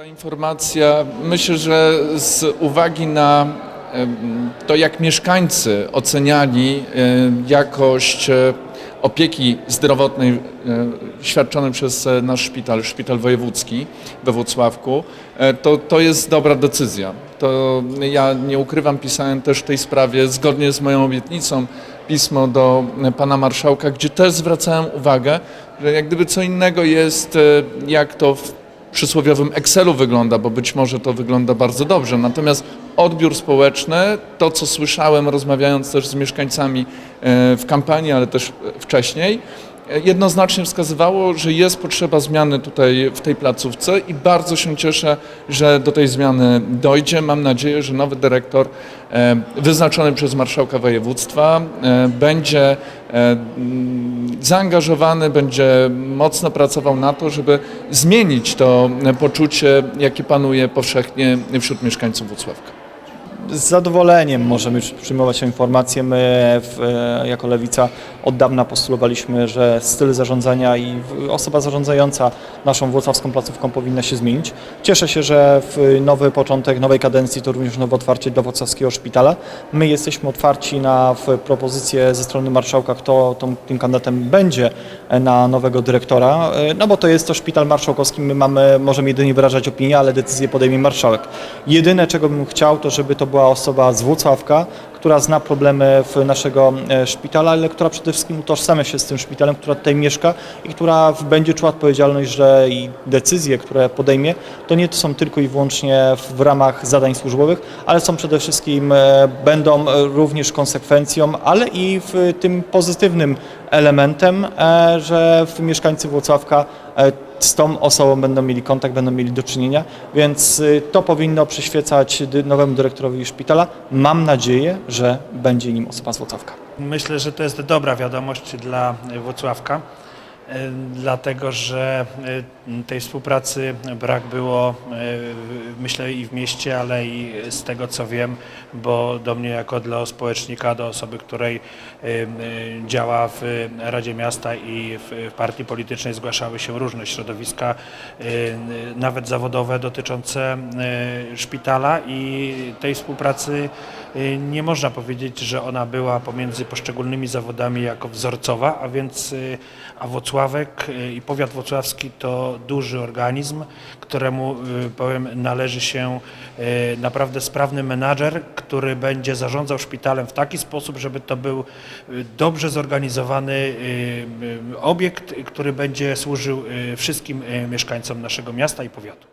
Ta informacja, myślę, że z uwagi na to, jak mieszkańcy oceniali jakość e, opieki zdrowotnej e, świadczonej przez e, nasz szpital, szpital wojewódzki we Włocławku, to, to jest dobra decyzja. To ja nie ukrywam, pisałem też w tej sprawie zgodnie z moją obietnicą pismo do pana marszałka, gdzie też zwracałem uwagę, że jak gdyby co innego jest, jak to w przysłowiowym Excelu wygląda, bo być może to wygląda bardzo dobrze. Natomiast odbiór społeczny, to co słyszałem rozmawiając też z mieszkańcami e, w kampanii, ale też wcześniej, jednoznacznie wskazywało, że jest potrzeba zmiany tutaj w tej placówce i bardzo się cieszę, że do tej zmiany dojdzie. Mam nadzieję, że nowy dyrektor e, wyznaczony przez marszałka województwa e, będzie e, zaangażowany, będzie mocno pracował na to, żeby zmienić to poczucie, jakie panuje powszechnie wśród mieszkańców Włocławka. Z zadowoleniem możemy przyjmować tę informację. My w, e, jako Lewica od dawna postulowaliśmy, że styl zarządzania i osoba zarządzająca naszą włocławską placówką powinna się zmienić. Cieszę się, że w nowy początek nowej kadencji to również nowe otwarcie dla włocławskiego szpitala. My jesteśmy otwarci na propozycję ze strony marszałka, kto tą, tym kandydatem będzie e, na nowego dyrektora, e, no bo to jest to szpital marszałkowski, my mamy, możemy jedynie wyrażać opinię, ale decyzję podejmie marszałek. Jedyne, czego bym chciał, to żeby to była osoba z Włocławka, która zna problemy w naszego e, szpitala, ale która przede wszystkim utożsamia się z tym szpitalem, która tutaj mieszka i która będzie czuła odpowiedzialność, że i decyzje, które podejmie, to nie są tylko i wyłącznie w, ramach zadań służbowych, ale są przede wszystkim, e, będą e, również konsekwencją, ale i w tym pozytywnym elementem, że mieszkańcy Włocławka z tą osobą będą mieli kontakt, będą mieli do czynienia, więc y, to powinno przyświecać nowemu dyrektorowi szpitala. Mam nadzieję, że będzie nim osoba z Włocławka. Myślę, że to jest dobra wiadomość dla Włocławka, dlatego że e, tej współpracy brak było, e, myślę, i w mieście, ale i z tego co wiem, bo do mnie jako dla społecznika, do osoby, której e, działa w Radzie Miasta i w partii politycznej zgłaszały się różne środowiska, nawet zawodowe dotyczące szpitala i tej współpracy nie można powiedzieć, że ona była pomiędzy poszczególnymi zawodami jako wzorcowa, a więc y, a Włocławek y, i powiat włocławski to duży organizm, któremu y, powiem należy się y, naprawdę sprawny menadżer, który będzie zarządzał szpitalem w taki sposób, żeby to był dobrze zorganizowany obiekt, który będzie służył wszystkim mieszkańcom naszego miasta i powiatu.